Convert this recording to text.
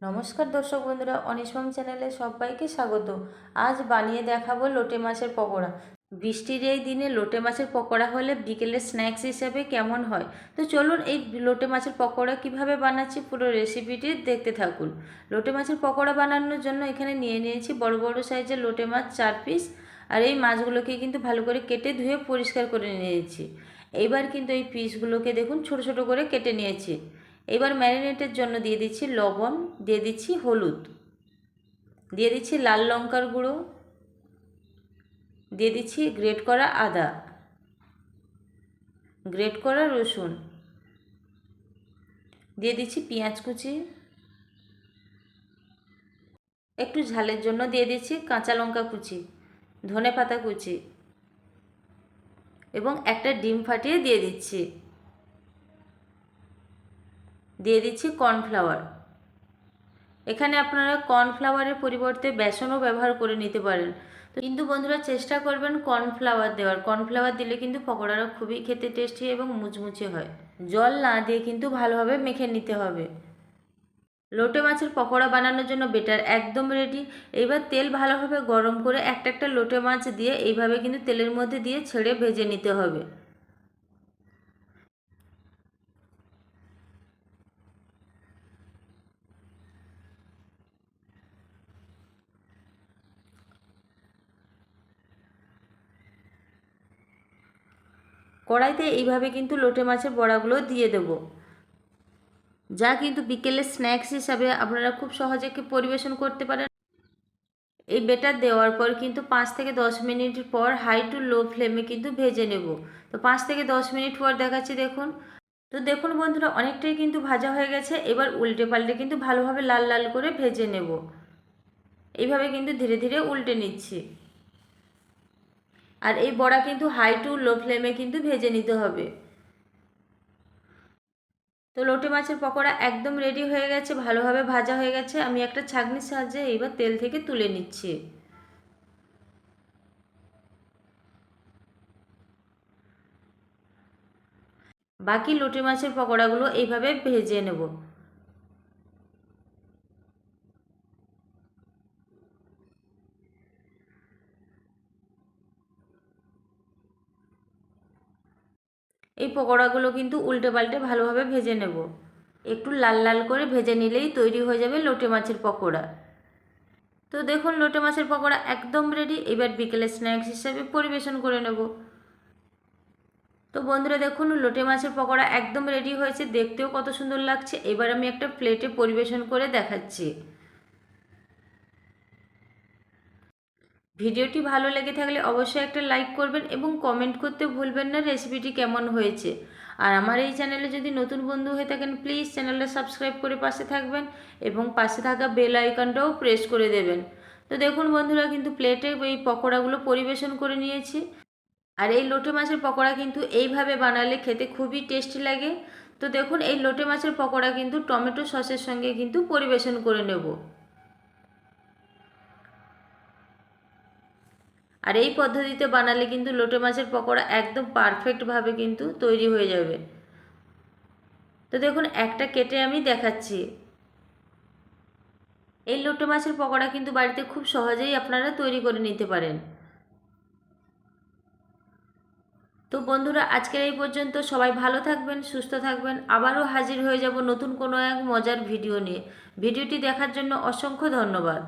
নমস্কার দর্শক বন্ধুরা অনিসমম চ্যানেলে সবাইকে স্বাগত। আজ বানিয়ে দেখাবো লোটে মাছের পকোড়া। বৃষ্টির এই দিনে লোটে মাছের পকোড়া হলে বিকেলের স্ন্যাক্স হিসেবে কেমন হয়? তো চলুন এই লোটে মাছের পকোড়া কীভাবে বানাচ্ছি পুরো রেসিপিটি দেখতে থাকুন। লোটে মাছের পকোড়া বানানোর জন্য এখানে নিয়ে নিয়েছি বড় বড় সাইজের লোটে মাছ চার পিস। আর এই মাছগুলোকে কিন্তু ভালো করে কেটে ধুয়ে পরিষ্কার করে নিয়েছি। এইবার কিন্তু এই পিসগুলোকে দেখুন ছোট ছোট করে কেটে নিয়েছি। এবার ম্যারিনেটের জন্য দিয়ে দিচ্ছি লবণ, দিয়ে দিচ্ছি হলুদ, দিয়ে দিচ্ছি লাল লঙ্কার গুঁড়ো, দিয়ে দিচ্ছি গ্রেট করা আদা, গ্রেট করা রসুন, দিয়ে দিচ্ছি পেঁয়াজ কুচি, একটু ঝালের জন্য দিয়ে দিচ্ছি কাঁচা লঙ্কা কুচি, ধনে পাতা কুচি এবং একটা ডিম ফাটিয়ে দিয়ে দিচ্ছি। দিয়ে দিচ্ছি কর্নফ্লাওয়ার। এখানে আপনারা কর্নফ্লাওয়ারের পরিবর্তে বেসনও ব্যবহার করে নিতে পারেন। কিন্তু বন্ধুরা চেষ্টা করবেন কর্নফ্লাওয়ার দেওয়ার। কর্নফ্লাওয়ার দিলে কিন্তু পকোড়াটা খুবই খেতে টেস্টি এবং মুচমুচে হয়। জল না দিয়ে কিন্তু ভালোভাবে মেখে নিতে হবে। লোটে মাছের পকোড়া বানানোর জন্য বেটার, একদম রেডি। এইবার তেল ভালোভাবে গরম করে একটা একটা লোটে মাছ দিয়ে এইভাবে কিন্তু তেলের মধ্যে দিয়ে ছেড়ে ভেজে নিতে হবে। কড়াইতে এইভাবে কিন্তু লোটে মাছের বড়াগুলো দিয়ে দেবো। যা কিন্তু বিকেলের স্ন্যাক্স হিসাবে আপনারা খুব সহজে পরিবেশন করতে পারেন। এই বেটার দেওয়ার পর কিন্তু পাঁচ থেকে দশ মিনিট পর হাই টু লো ফ্লেমে কিন্তু ভেজে নেব। তো পাঁচ থেকে দশ মিনিট পর দেখাচ্ছি দেখুন। তো দেখুন বন্ধুরা, অনেকটাই কিন্তু ভাজা হয়ে গেছে। এবার উল্টে পাল্টে কিন্তু ভালোভাবে লাল লাল করে ভেজে নেব। এইভাবে কিন্তু ধীরে ধীরে উল্টে নিচ্ছি। আর এই বড়া কিন্তু হাই টু লো ফ্লেমে কিন্তু ভেজে নিতে হবে। তো লোটে মাছের পকোড়া একদম রেডি হয়ে গেছে, ভালোভাবে ভাজা হয়ে গেছে। আমি একটা ছাঁকনির সাহায্যে এইবার তেল থেকে তুলে নিচ্ছি। বাকি লোটে মাছের পকোড়াগুলো এইভাবে ভেজে নেব। এই পকোড়াগুলো কিন্তু উল্টে পাল্টে ভালোভাবে ভেজে নেব। একটু লাল লাল করে ভেজে নিলেই তৈরি হয়ে যাবে লোটে মাছের পকোড়া। তো দেখুন, লোটে মাছের পকোড়া একদম রেডি এবার বিকেলে স্ন্যাক্স হিসাবে পরিবেশন করে নেব। তো বন্ধুরা, দেখুন, লোটে মাছের পকোড়া একদম রেডি হয়েছে। দেখতেও কত সুন্দর লাগছে। এবার আমি একটা প্লেটে পরিবেশন করে দেখাচ্ছি। ভিডিওটি ভালো লেগে থাকলে অবশ্যই একটা লাইক করবেন এবং কমেন্ট করতে ভুলবেন না রেসিপিটি কেমন হয়েছে। আর আমার এই চ্যানেলে যদি নতুন বন্ধু হয়ে থাকেন প্লিজ চ্যানেলটা সাবস্ক্রাইব করে পাশে থাকবেন এবং পাশে থাকা বেল আইকনটাও প্রেস করে দেবেন। তো দেখুন বন্ধুরা, কিন্তু প্লেটে এই পকোড়াগুলো পরিবেশন করে নিয়েছি। আর এই লোটে মাছের পকোড়া কিন্তু এইভাবে বানালে খেতে খুবই টেস্টি লাগে। তো দেখুন, এই লোটে মাছের পকোড়া কিন্তু টমেটো সসের সঙ্গে কিন্তু পরিবেশন করে নেব। আর এই পদ্ধতিতে বানালে কিন্তু লোটে মাছের পকোড়া একদম পারফেক্টভাবে কিন্তু তৈরি হয়ে যাবে। তো দেখুন, একটা কেটে আমি দেখাচ্ছি। এই লোটে মাছের পকোড়া কিন্তু বাড়িতে খুব সহজেই আপনারা তৈরি করে নিতে পারেন। তো বন্ধুরা, আজকের এই পর্যন্ত সবাই ভালো থাকবেন, সুস্থ থাকবেন। আবারও হাজির হয়ে যাব নতুন কোনো এক মজার ভিডিও নিয়ে। ভিডিওটি দেখার জন্য অসংখ্য ধন্যবাদ।